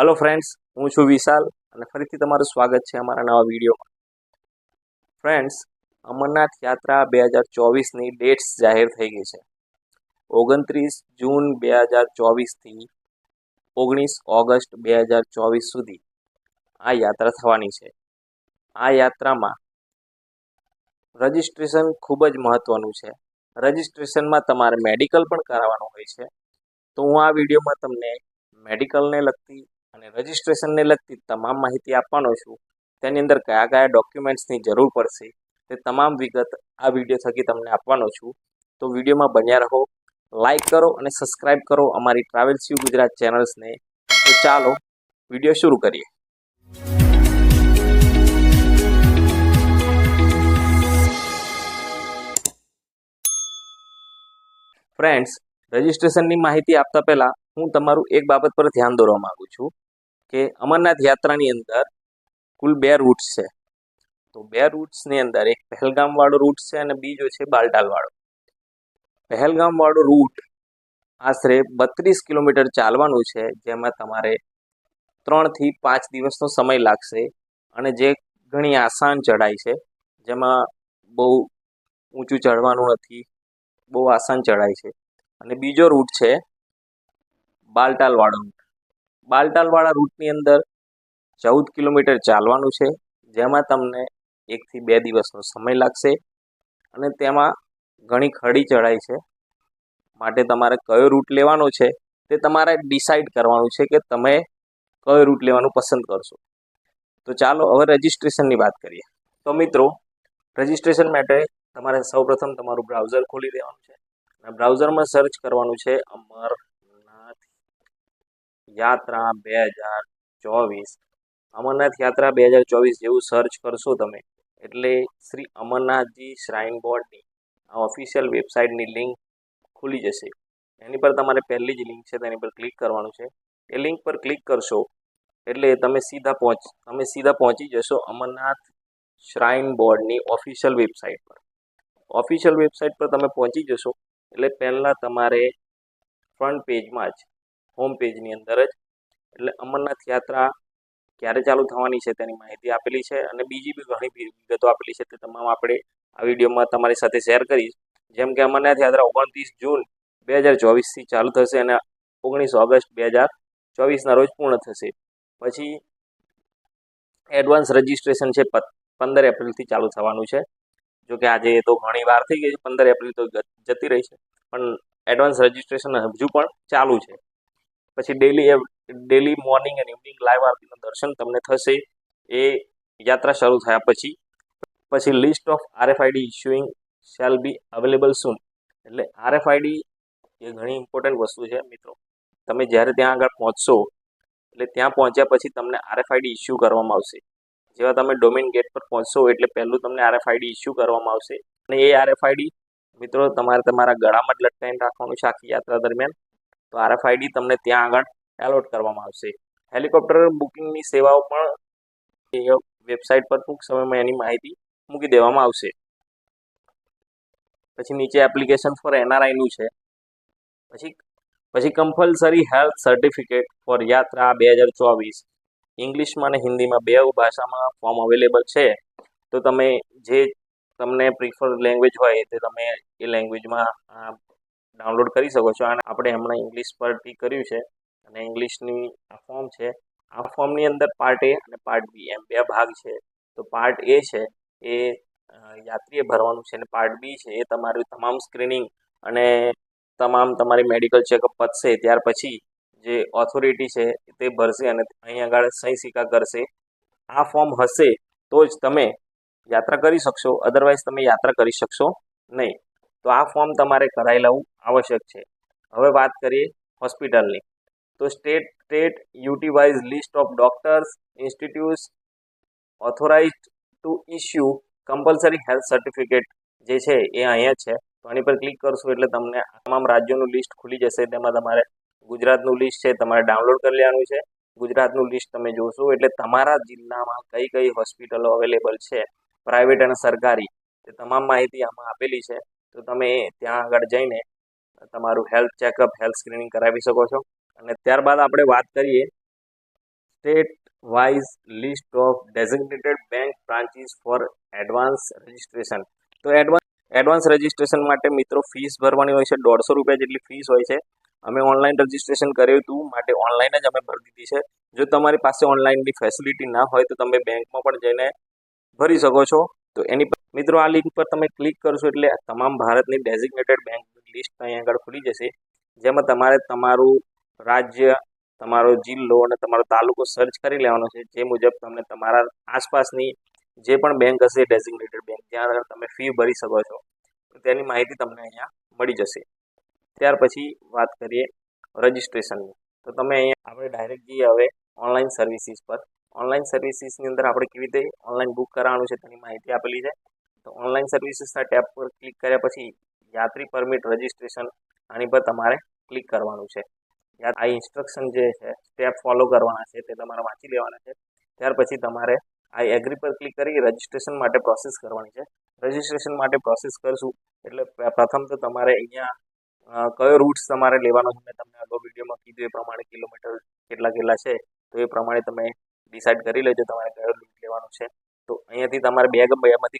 Hello friends હું છું વિશાલ અને ફરીથી તમારું સ્વાગત છે અમારા નવા વિડીયોમાં. ફ્રેન્ડ્સ અમરનાથ યાત્રા બે હજાર ચોવીસની ડેટ્સ જાહેર થઈ ગઈ છે. ઓગણત્રીસ જૂન બે હજાર ચોવીસથી ઓગણીસ ઓગસ્ટ બે હજાર ચોવીસ સુધી આ યાત્રા થવાની છે. આ યાત્રામાં રજિસ્ટ્રેશન ખૂબ જ મહત્ત્વનું છે. રજિસ્ટ્રેશનમાં તમારે મેડિકલ પણ કરાવવાનું હોય છે. તો હું આ વિડીયોમાં તમને મેડિકલને લગતી અને રજિસ્ટ્રેશનને લગતી તમામ માહિતી આપવાનો છું. તેની અંદર કયા કયા ડોક્યુમેન્ટ્સની જરૂર પડશે, તે તમામ વિગત આ વીડિયો થકી તમને આપવાનો છું. તો વિડીયોમાં બન્યા રહો લાઇક કરો અને સબસ્ક્રાઈબ કરો અમારી ટ્રાવેલ્સ યુ ગુજરાત ચેનલ્સને તો ચાલો વીડિયો શરૂ કરીએ. ફ્રેન્ડ્સ રજિસ્ટ્રેશનની માહિતી આપતા પહેલાં હું તમારું એક બાબત પર ધ્યાન દોરવા માગું છું કે અમરનાથ યાત્રાની અંદર કુલ બે રૂટ્સ છે. તો બે રૂટ્સની અંદર એક પહેલગામવાળો રૂટ છે અને બીજો છે બાલટાલવાળો પહેલગામવાળો રૂટ આશરે બત્રીસ કિલોમીટર ચાલવાનું છે, જેમાં તમારે ત્રણથી પાંચ દિવસનો સમય લાગશે અને જે ઘણી આસાન ચઢાઈ છે, જેમાં બહુ ઊંચું ચડવાનું નથી, બહુ આસાન ચઢાઈ છે. અને બીજો રૂટ છે બાલટાલવાળો રૂટ બાલટાલવાળા રૂટની અંદર ચૌદ કિલોમીટર ચાલવાનું છે. જેમાં તમને એકથી બે દિવસનો સમય લાગશે. અને તેમાં ઘણી ખડી ચઢાઈ છે. માટે તમારે કયો રૂટ લેવાનો છે તે તમારે ડિસાઇડ કરવાનું છે કે તમે કયો રૂટ લેવાનું પસંદ કરશો. તો ચાલો હવે રજિસ્ટ્રેશનની વાત કરીએ. તો મિત્રો રજિસ્ટ્રેશન માટે તમારે સૌપ્રથમ તમારું બ્રાઉઝર ખોલી દેવાનું છે. અને બ્રાઉઝરમાં સર્ચ કરવાનું છે અમરનાથ યાત્રા બે હજાર ચોવીસ. અમરનાથ યાત્રા બે હજાર ચોવીસ જેવું સર્ચ કરશો તમે. એટલે શ્રી અમરનાથજી શ્રાઇન બોર્ડની આ ઓફિશિયલ વેબસાઇટની લિંક ખુલી જશે. એની પર તમારે પહેલી જ લિંક છે તેની પર ક્લિક કરવાનું છે. એ લિંક પર ક્લિક કરશો, એટલે તમે સીધા પહોંચ, તમે સીધા પહોંચી જશો અમરનાથ શ્રાઇન બોર્ડની ઓફિશિયલ વેબસાઇટ પર. ઓફિશિયલ વેબસાઇટ પર તમે પહોંચી જશો, એટલે પહેલાં તમારે ફ્રન્ટ પેજમાં જ હોમ પેજની અંદર જ. એટલે અમરનાથ યાત્રા ક્યારે ચાલુ થવાની છે તેની માહિતી આપેલી છે અને બીજી બી ઘણી વિગતો આપેલી છે તે તમામ આપણે આ વિડીયોમાં તમારી સાથે શેર કરીશ. જેમ કે અમરનાથ યાત્રા ઓગણત્રીસ જૂન બે હજાર ચોવીસથી ચાલુ થશે અને ઓગણીસ ઓગસ્ટ બે હજાર ચોવીસના રોજ પૂર્ણ થશે. પછી એડવાન્સ રજિસ્ટ્રેશન છે પંદર એપ્રિલથી ચાલુ થવાનું છે. જો કે આજે તો ઘણી વાર થઈ ગઈ છે, પંદર એપ્રિલ તો જતી રહી છે. પણ એડવાન્સ રજિસ્ટ્રેશન હજુ પણ ચાલુ છે. પછી daily daily morning and evening live આરતીનું દર્શન તમને થશે. એ યાત્રા શરૂ થયા પછી પછી list of RFID issuing shall be available soon એટલે આરએફઆઈડી એ ઘણી ઇમ્પોર્ટન્ટ વસ્તુ છે મિત્રો. તમે જ્યારે ત્યાં આગળ પહોંચશો, એટલે ત્યાં પહોંચ્યા પછી તમને આરએફઆઈડી ઇસ્યુ કરવામાં આવશે. જેવા તમે ડોમેન ગેટ પર પહોંચશો, એટલે પહેલું તમને આરએફઆઈડી ઇસ્યુ કરવામાં આવશે. અને એ આરએફઆઈડી મિત્રો તમારે તમારા ગળામાં જ લટકાઈને રાખવાનું છે આખી યાત્રા દરમિયાન. તો આરએફઆઈડી તમને ત્યાં આગળ એલોટ કરવામાં આવશે. હેલિકોપ્ટર બુકિંગની સેવાઓ પણ એ વેબસાઇટ પર ટૂંક સમયમાં એની માહિતી મૂકી દેવામાં આવશે. પછી નીચે એપ્લિકેશન ફોર એનઆરઆઈનું છે. પછી પછી કમ્પલસરી હેલ્થ સર્ટિફિકેટ ફોર યાત્રા બે હજાર ચોવીસ. ઇંગ્લિશમાં અને હિન્દીમાં બે ભાષામાં ફોર્મ અવેલેબલ છે. તો તમે જે તમને પ્રિફર લેંગ્વેજ હોય તે તમે એ લેંગ્વેજમાં ડાઉનલોડ કરી શકો છો. અને આપણે હમણાં ઇંગ્લિશ પરથી કર્યું છે. અને ઇંગ્લિશની આ ફોર્મ છે. આ ફોર્મની અંદર પાર્ટ એ અને પાર્ટ બી એમ બે ભાગ છે. તો પાર્ટ એ છે, એ યાત્રીએ ભરવાનું છે. અને પાર્ટ બી છે, એ તમારું તમામ સ્ક્રીનિંગ અને તમામ તમારી મેડિકલ ચેકઅપ પતશે. ત્યાર પછી જે ઓથોરિટી છે, તે ભરશે અને અહીં આગળ સહી સિક્કા કરશે. આ ફોર્મ હશે તો જ તમે યાત્રા કરી શકશો. અદરવાઇઝ તમે યાત્રા કરી શકશો નહીં. તો આ ફોર્મ તમારે કરાવી લેવું આવશ્યક છે. હવે વાત કરીએ હોસ્પિટલની. તો state state UT wise list of doctors institutes authorise to issue compulsory health certificate જે છે એ અહીંયા છે. તો આની પર ક્લિક કરશો એટલે તમને તમામ રાજ્યોનું લિસ્ટ ખુલી જશે. તેમાં તમારે ગુજરાતનું લિસ્ટ છે, તમારે ડાઉનલોડ કરી લેવાનું છે. ગુજરાતનું લિસ્ટ તમે જોશો એટલે તમારા જિલ્લામાં કઈ કઈ હોસ્પિટલો અવેલેબલ છે, પ્રાઇવેટ અને સરકારી, તે તમામ માહિતી આમાં આપેલી છે. તો તમે ત્યાં આગળ જઈને તમારું હેલ્થ ચેકઅપ હેલ્થ સ્ક્રીનિંગ કરાવી શકો છો. અને ત્યારબાદ આપણે વાત કરીએ state wise list of designated bank branches for advance registration તો એડવાન્સ એડવાન્સ રજિસ્ટ્રેશન માટે મિત્રો ફીસ ભરવાની હોય છે દોઢસો રૂપિયા જેટલી ફીસ હોય છે. અમે ઓનલાઈન રજિસ્ટ્રેશન કર્યું હતું, માટે ઓનલાઈન જ અમે ભરી દીધી છે. જો તમારી પાસે ઓનલાઈનની ફેસિલિટી ના હોય તો તમે બેંકમાં પણ જઈને ભરી શકો છો. તો એની મિત્રો આ લિંક પર તમે ક્લિક કરશો એટલે તમામ ભારતની ડેઝિગ્નેટેડ બેંક લિસ્ટ અહીં આગળ ખુલી જશે. જેમાં તમારે તમારું રાજ્ય, તમારો જિલ્લો અને તમારો તાલુકો સર્ચ કરી લેવાનો છે. જે મુજબ તમને તમારા આસપાસની જે પણ બેંક હશે ડેઝિગ્નેટેડ બેંક આગળ તમે ફી ભરી શકો છો. તેની માહિતી તમને અહીંયા મળી જશે. ત્યાર પછી વાત કરીએ રજિસ્ટ્રેશનની તો તમે અહીંયા આપણે ડાયરેક્ટ જઈએ હવે ઓનલાઈન સર્વિસીસ પર. ઓનલાઈન સર્વિસીસની અંદર આપણે કેવી રીતે ઓનલાઈન બુક કરાવવાનું છે તેની માહિતી આપેલી છે. તો ઓનલાઈન સર્વિસીસના ટેબ પર ક્લિક કર્યા પછી યાત્રી પરમિટ રજિસ્ટ્રેશન આની પર તમારે ક્લિક કરવાનું છે. આ ઇન્સ્ટ્રક્શન જે છે સ્ટેપ ફોલો કરવાના છે, તે તમારે વાંચી લેવાના છે. ત્યાર પછી તમારે આ એગ્રી પર ક્લિક કરી રજિસ્ટ્રેશન માટે પ્રોસેસ કરવાની છે. રજિસ્ટ્રેશન માટે પ્રોસેસ કરશું એટલે પ્રથમ તો તમારે અહીંયા કયો રૂટ્સ તમારે લેવાનો છે, મેં તમને અગાઉ વિડીયોમાં કીધું એ પ્રમાણે કિલોમીટર કેટલા કેટલા છે, તો એ પ્રમાણે તમે ડિસાઇડ કરી લેજો તમારે કયો રૂટ લેવાનો છે. તો અહીંયાથી તમારે બે કે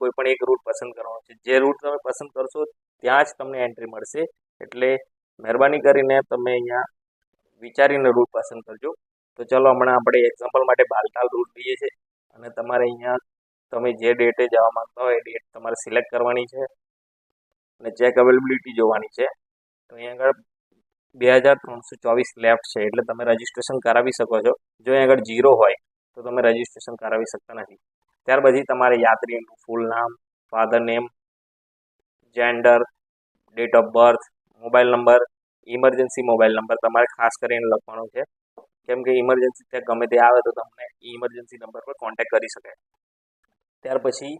કોઈ પણ એક રૂટ પસંદ કરવાનો છે. જે રૂટ તમે પસંદ કરશો ત્યાં જ તમને એન્ટ્રી મળશે. એટલે મહેરબાની કરીને તમે અહીંયા વિચારીને રૂટ પસંદ કરજો. તો ચલો હમણાં આપણે એક્ઝામ્પલ માટે બાલતાલ રૂટ લઈએ છીએ. અને તમારે અહીંયા તમે જે ડેટે જવા માંગતા હોય એ ડેટ તમારે સિલેક્ટ કરવાની છે. અને ચેક અવેલેબિલિટી જોવાની છે. તો અહીંયા આગળ બે હજાર ત્રણસો ચોવીસ લેફ્ટ છે. એટલે તમે રજીસ્ટ્રેશન કરાવી શકો છો. જો અહીં આગળ જીરો હોય, તો તમે રજિસ્ટ્રેશન કરાવી શકતા નથી. ત્યાર પછી તમારે યાત્રીનું ફૂલ નામ father name gender date of birth mobile number emergency mobile number તમારે ખાસ કરીને લખવાનો છે. કેમ કે ઇમરજન્સી ત્યાં ગમે તે આવે તો તમને ઇમરજન્સી નંબર પર કોન્ટેક્ટ કરી શકાય ત્યાર પછી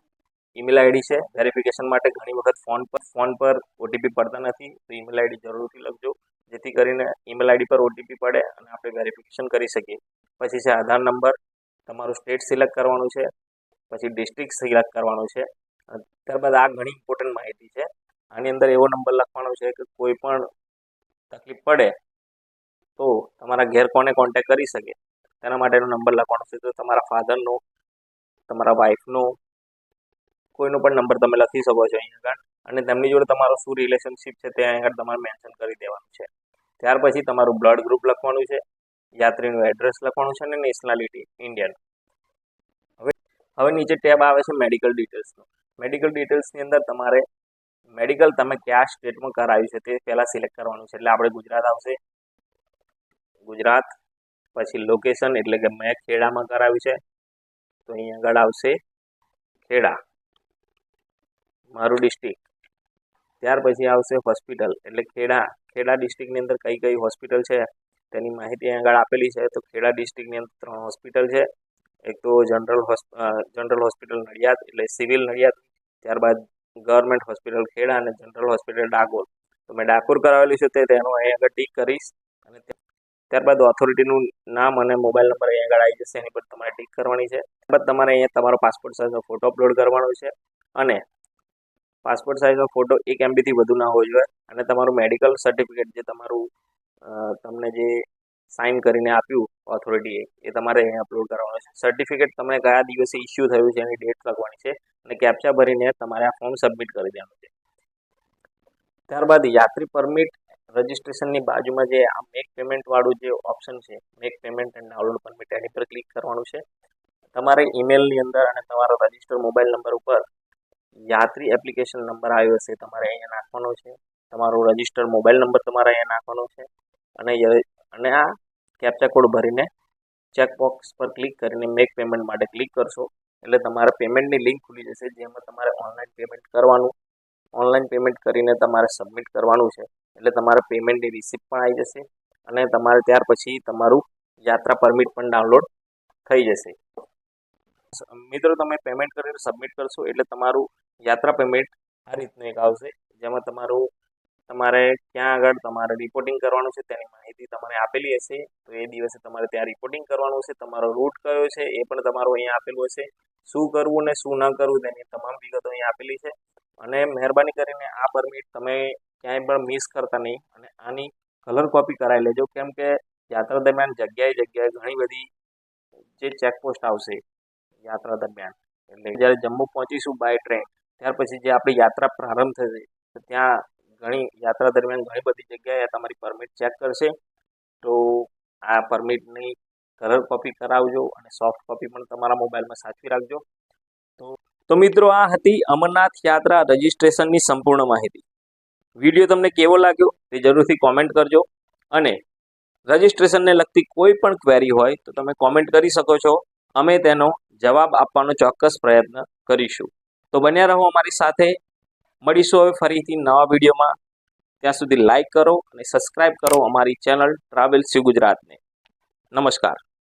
ઈમેલ આઈડી છે. વેરિફિકેશન માટે ઘણી વખત ફોન પર ફોન પર ઓટીપી પડતા નથી. તો ઈમેલ આઈડી જરૂરથી લખજો. જેથી કરીને ઈમેલ આઈડી પર ઓટીપી પડે અને આપણે વેરિફિકેશન કરી શકીએ. પછી છે આધાર નંબર તમારું સ્ટેટ સિલેક્ટ કરવાનું છે. પછી ડિસ્ટ્રિક્ટ સિલેક્ટ કરવાનું છે. ત્યારબાદ આ ઘણી ઇમ્પોર્ટન્ટ માહિતી છે. આની અંદર એવો નંબર લખવાનો છે કે કોઈ પણ તકલીફ પડે તો તમારા ઘેર કોને કોન્ટેક્ટ કરી શકે? તેના માટેનો નંબર લખવાનો છે. તો તમારા ફાધરનો તમારા વાઈફનો કોઈનો પણ નંબર તમે લખી શકો છો અહીં આગળ. અને તેમની જોડે તમારો શું રિલેશનશિપ છે તે અહીં આગળ તમારે મેન્શન કરી દેવાનું છે. ત્યાર પછી તમારું બ્લડ ગ્રુપ લખવાનું છે. યાત્રીનું એડ્રેસ લખવાનું છે અને નેશનાલિટી ઇન્ડિયન હવે નીચે ટેબ આવે છે મેડિકલ ડિટેલ્સનું મેડિકલ ડિટેલ્સની અંદર તમારે મેડિકલ તમે કયા સ્ટેટમાં કરાવ્યું છે તે પહેલાં સિલેક્ટ કરવાનું છે. એટલે આપણે ગુજરાત આવશે. ગુજરાત, પછી લોકેશન એટલે કે મેં ખેડામાં કરાવ્યું છે. તો અહીં આગળ આવશે ખેડા. મારું ડિસ્ટ્રિક્ટ ત્યાર પછી આવશે હોસ્પિટલ એટલે ખેડા ખેડા ડિસ્ટ્રિક્ટની અંદર કઈ કઈ હોસ્પિટલ છે તેની માહિતી આગળ આપેલી છે. તો ખેડા ડિસ્ટ્રિક્ટની અંદર ત્રણ હોસ્પિટલ છે. એક તો જનરલ જનરલ હોસ્પિટલ નડિયાદ, એટલે સિવિલ નડિયાદ, ત્યારબાદ ગવર્મેન્ટ હોસ્પિટલ ખેડા અને જનરલ હોસ્પિટલ ડાકોર. તો મેં ડાકોર કરાવેલી છે તે તેનું અહીં આગળ ટીક કરીશ અને ત્યારબાદ ઓથોરિટીનું નામ અને મોબાઈલ નંબર અહીં આગળ આવી જશે, એની પર તમારે ટીક કરવાની છે. ત્યારબાદ તમારે અહીંયા તમારો પાસપોર્ટ સાઇઝનો ફોટો અપલોડ કરવાનો છે અને પાસપોર્ટ સાઇઝનો ફોટો એક એમબીથી વધુ ના હોવો જોઈએ અને તમારું મેડિકલ સર્ટિફિકેટ જે તમારું તમને જે સાઇન કરીને આપ્યું ઓથોરિટીએ એ તમારે અહીંયા અપલોડ કરવાનું છે. સર્ટિફિકેટ તમને કયા દિવસે ઇસ્યુ થયું છે, એની ડેટ લખવાની છે અને કેપ્ચા ભરીને તમારે આ ફોર્મ સબમિટ કરી દેવાનું છે. ત્યારબાદ યાત્રી પરમિટ રજિસ્ટ્રેશનની બાજુમાં જે આ મેક પેમેન્ટવાળું જે ઓપ્શન છે make payment and download permit એની પર ક્લિક કરવાનું છે. તમારે ઈમેલની અંદર અને તમારા રજિસ્ટર મોબાઈલ નંબર ઉપર યાત્રી એપ્લિકેશન નંબર આવ્યો હશે તમારે અહીંયા નાખવાનો છે. તમારો રજિસ્ટર મોબાઈલ નંબર તમારે અહીંયા નાખવાનો છે. અને અને આ કેપ્ચા કોડ ભરીને ચેકબોક્સ પર ક્લિક કરીને મેક પેમેન્ટ માટે ક્લિક કરશો. એટલે તમારે પેમેન્ટની લિંક ખુલી જશે, જેમાં તમારે ઓનલાઈન પેમેન્ટ કરવાનું. ઓનલાઈન પેમેન્ટ કરીને તમારે સબમિટ કરવાનું છે. એટલે તમારે પેમેન્ટની રિસિપ્ટ પણ આવી જશે અને તમારે ત્યાર પછી તમારું યાત્રા પરમિટ પણ ડાઉનલોડ થઈ જશે. મિત્રો, તમે પેમેન્ટ કરીને સબમિટ કરશો એટલે તમારું યાત્રા પેમેન્ટ આ રીતનું એક આવશે, જેમાં તમારું તમારે ક્યાં આગળ તમારે રિપોર્ટિંગ કરવાનું છે તેની માહિતી તમને આપેલી હશે. તો એ દિવસે તમારે ત્યાં રિપોર્ટિંગ કરવાનું છે. તમારો રૂટ કયો છે એ પણ તમારો અહીંયા આપેલું હશે. શું કરવું ને શું ન કરવું તેની તમામ વિગતો અહીંયા આપેલી છે. અને મહેરબાની કરીને આ પરમિટ તમે ક્યાંય પણ મિસ કરતા નહીં. અને આની કલર કોપી કરાવી લેજો. કેમ કે યાત્રા દરમિયાન જગ્યાએ જગ્યાએ ઘણી બધી જે ચેકપોસ્ટ આવશે યાત્રા દરમિયાન. એટલે જ્યારે જમ્મુ પહોંચીશું બાય ટ્રેન ત્યાર પછી જે આપણી યાત્રા પ્રારંભ થશે ત્યાં ઘણી યાત્રા દરમિયાન ઘણી બધી જગ્યાએ તમારી પરમિટ ચેક કરશે. તો આ પરમિટની કલર કોપી કરાવજો અને સોફ્ટ કોપી પણ તમારા મોબાઈલમાં સાચવી રાખજો. તો તો મિત્રો આ હતી અમરનાથ યાત્રા રજિસ્ટ્રેશનની સંપૂર્ણ માહિતી. વીડિયો તમને કેવો લાગ્યો તે જરૂરથી કોમેન્ટ કરજો. અને રજિસ્ટ્રેશનને લગતી કોઈ પણ ક્વેરી હોય તો તમે કોમેન્ટ કરી શકો છો. અમે તેનો જવાબ આપવાનો ચોક્કસ પ્રયત્ન કરીશું. તો બન્યા રહો અમારી સાથે. મળીશું હવે ફરીથી નવા વિડીયોમાં. ત્યાં સુધી લાઈક કરો અને સબસ્ક્રાઇબ કરો અમારી ચેનલ ટ્રાવેલ્સ યુ ગુજરાતને નમસ્કાર.